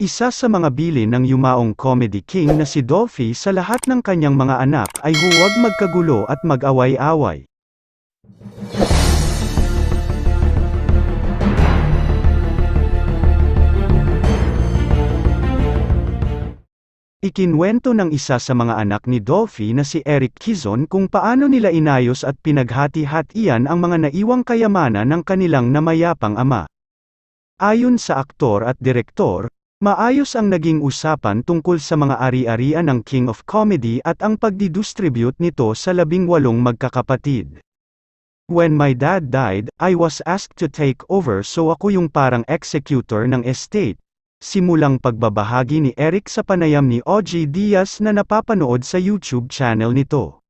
Isa sa mga bilin ng yumaong comedy king na si Dolphy sa lahat ng kanyang mga anak ay huwag magkagulo at mag-away-away. Ikinwento ng isa sa mga anak ni Dolphy na si Eric Kizon kung paano nila inayos at pinaghati-hatian ang mga naiwang kayamanan ng kanilang namayapang ama. Ayon sa aktor at direktor, maayos ang naging usapan tungkol sa mga ari-arian ng King of Comedy at ang pagdidistribute nito sa labing walong magkakapatid. When my dad died, I was asked to take over so ako yung parang executor ng estate. Simulang pagbabahagi ni Eric sa panayam ni OG Diaz na napapanood sa YouTube channel nito.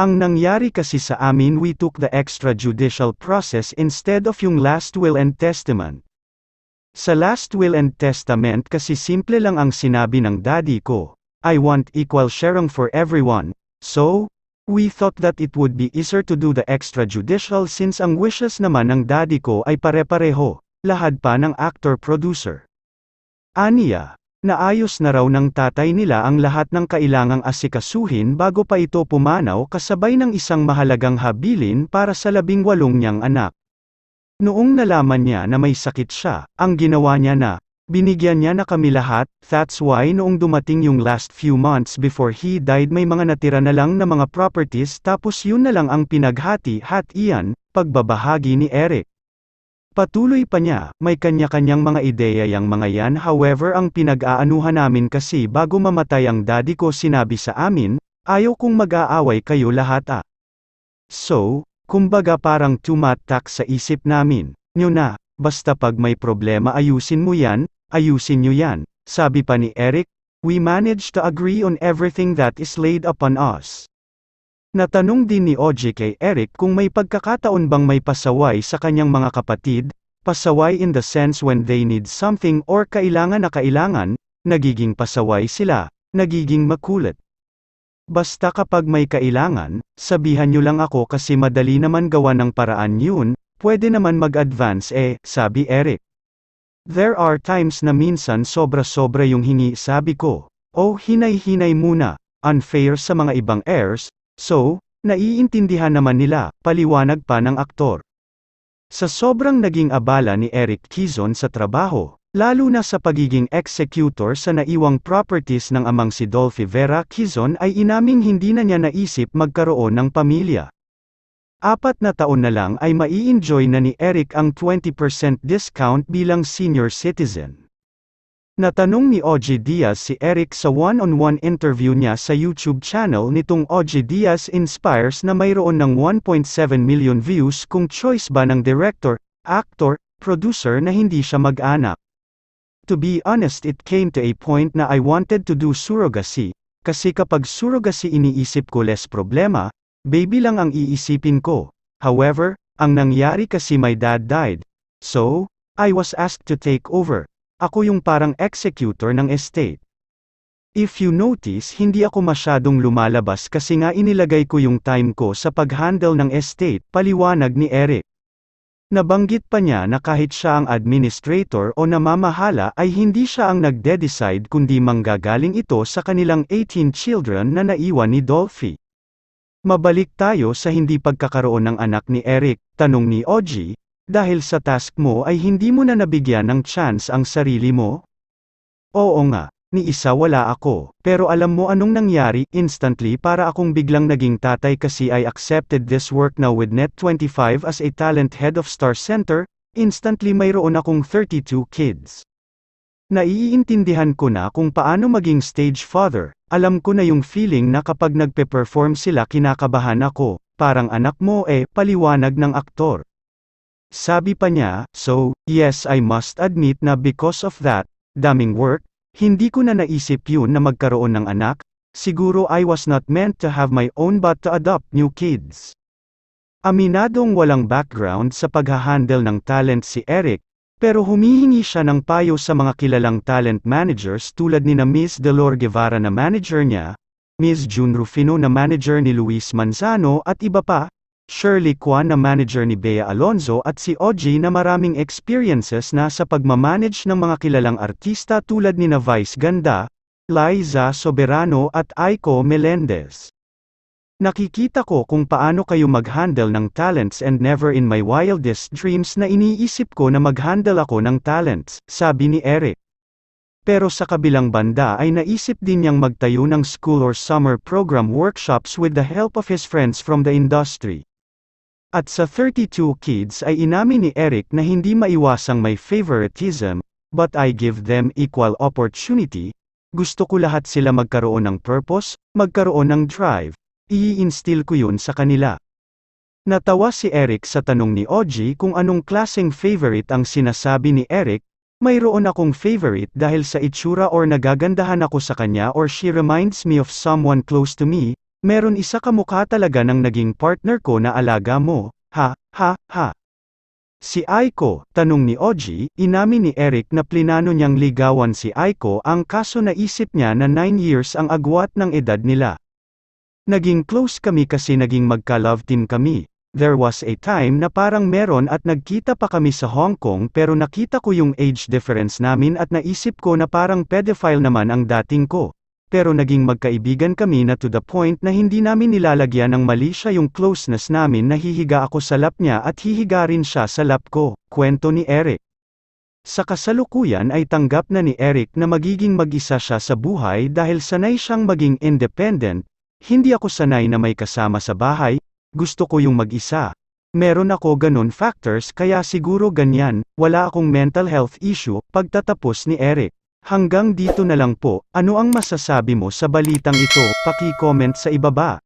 Ang nangyari kasi sa amin we took the extrajudicial process instead of yung last will and testament. Sa last will and testament kasi simple lang ang sinabi ng daddy ko, I want equal sharing for everyone, so, we thought that it would be easier to do the extrajudicial since ang wishes naman ng daddy ko ay pare-pareho, lahad pa ng actor-producer. Aniya, naayos na raw ng tatay nila ang lahat ng kailangang asikasuhin bago pa ito pumanaw kasabay ng isang mahalagang habilin para sa labing walong niyang anak. Noong nalaman niya na may sakit siya, ang ginawa niya na, binigyan niya na kami lahat, that's why noong dumating yung last few months before he died may mga natira na lang na mga properties tapos yun na lang ang pinaghati-hatian, pagbabahagi ni Eric. Patuloy pa niya, may kanya-kanyang mga ideya yang mga yan however ang pinag-aanuhan namin kasi bago mamatay ang daddy ko sinabi sa amin, ayaw kong mag-aaway kayo lahat ah. So, kumbaga parang tumatak sa isip namin, nyo na, basta pag may problema ayusin mo yan, ayusin nyo yan, sabi pa ni Eric, we managed to agree on everything that is laid upon us. Natanong din ni OG kay Eric kung may pagkakataon bang may pasaway sa kanyang mga kapatid, pasaway in the sense when they need something or kailangan na kailangan, nagiging pasaway sila, nagiging makulit. Basta kapag may kailangan, sabihan nyo lang ako kasi madali naman gawa ng paraan yun, pwede naman mag-advance eh, sabi Eric. There are times na minsan sobra-sobra yung hingi sabi ko, oh hinay-hinay muna, unfair sa mga ibang heirs, So, naiintindihan naman nila, paliwanag pa ng aktor. Sa sobrang naging abala ni Eric Kizon sa trabaho, lalo na sa pagiging executor sa naiwang properties ng amang si Dolphy Vera Kizon ay inaming hindi na niya naisip magkaroon ng pamilya. Apat na taon na lang ay mai-enjoy na ni Eric ang 20% discount bilang senior citizen. Natanong ni OG Diaz si Eric sa one-on-one interview niya sa YouTube channel nitong OG Diaz Inspires na mayroon ng 1.7 million views kung choice ba ng director, actor, producer na hindi siya mag-anak. To be honest it came to a point na I wanted to do surrogacy, kasi kapag surrogacy iniisip ko less problema, baby lang ang iisipin ko. However, ang nangyari kasi my dad died. So, I was asked to take over. Ako yung parang executor ng estate. If you notice hindi ako masyadong lumalabas kasi nga inilagay ko yung time ko sa pag-handle ng estate, paliwanag ni Eric. Nabanggit pa niya na kahit siya ang administrator o namamahala ay hindi siya ang nagde-decide kundi manggagaling ito sa kanilang 18 children na naiwan ni Dolphy. Mabalik tayo sa hindi pagkakaroon ng anak ni Eric, tanong ni Oji, dahil sa task mo ay hindi mo na nabigyan ng chance ang sarili mo? Oo nga, ni isa wala ako, pero alam mo anong nangyari, instantly para akong biglang naging tatay kasi I accepted this work now with Net25 as a talent head of Star Center, instantly mayroon akong 32 kids. Naiintindihan ko na kung paano maging stage father, alam ko na yung feeling na kapag nagpe-perform sila kinakabahan ako, parang anak mo eh, paliwanag ng aktor. Sabi pa niya, so, yes I must admit na because of that, daming work, hindi ko na naisip yun na magkaroon ng anak, siguro I was not meant to have my own but to adopt new kids. Aminadong walang background sa paghahandle ng talent si Eric, pero humihingi siya ng payo sa mga kilalang talent managers tulad ni na Ms. Delor Guevara na manager niya, Ms. June Rufino na manager ni Luis Manzano at iba pa, Shirley Kwan na manager ni Bea Alonzo at si Oji na maraming experiences na sa pagmamanage ng mga kilalang artista tulad ni na Vice Ganda, Liza Soberano at Aiko Melendez. Nakikita ko kung paano kayo mag-handle ng talents and never in my wildest dreams na iniisip ko na mag-handle ako ng talents, sabi ni Eric. Pero sa kabilang banda ay naisip din niyang magtayo ng school or summer program workshops with the help of his friends from the industry. At sa 32 kids ay inamin ni Eric na hindi maiwasang may favoritism, but I give them equal opportunity. Gusto ko lahat sila magkaroon ng purpose, magkaroon ng drive. I-instill ko yun sa kanila. Natawa si Eric sa tanong ni Oji kung anong klaseng favorite ang sinasabi ni Eric, mayroon akong favorite dahil sa itsura or nagagandahan ako sa kanya or she reminds me of someone close to me, meron isa kamukha talaga ng naging partner ko na alaga mo, ha, ha, ha. Si Aiko, tanong ni Oji, inamin ni Eric na plinano niyang ligawan si Aiko ang kaso naisip niya na 9 years ang agwat ng edad nila. Naging close kami kasi naging magka-love team kami. There was a time na parang meron at nagkita pa kami sa Hong Kong pero nakita ko yung age difference namin at naisip ko na parang pedophile naman ang dating ko. Pero naging magkaibigan kami na to the point na hindi namin nilalagyan ng mali siya yung closeness namin na hihiga ako sa lap niya at hihiga rin siya sa lap ko, kwento ni Eric. Sa kasalukuyan ay tanggap na ni Eric na magiging mag-isa siya sa buhay dahil sanay siyang maging independent, hindi ako sanay na may kasama sa bahay, gusto ko yung mag-isa. Meron ako ganun factors kaya siguro ganyan, wala akong mental health issue, pagtatapos ni Eric. Hanggang dito na lang po, ano ang masasabi mo sa balitang ito, paki-comment sa ibaba.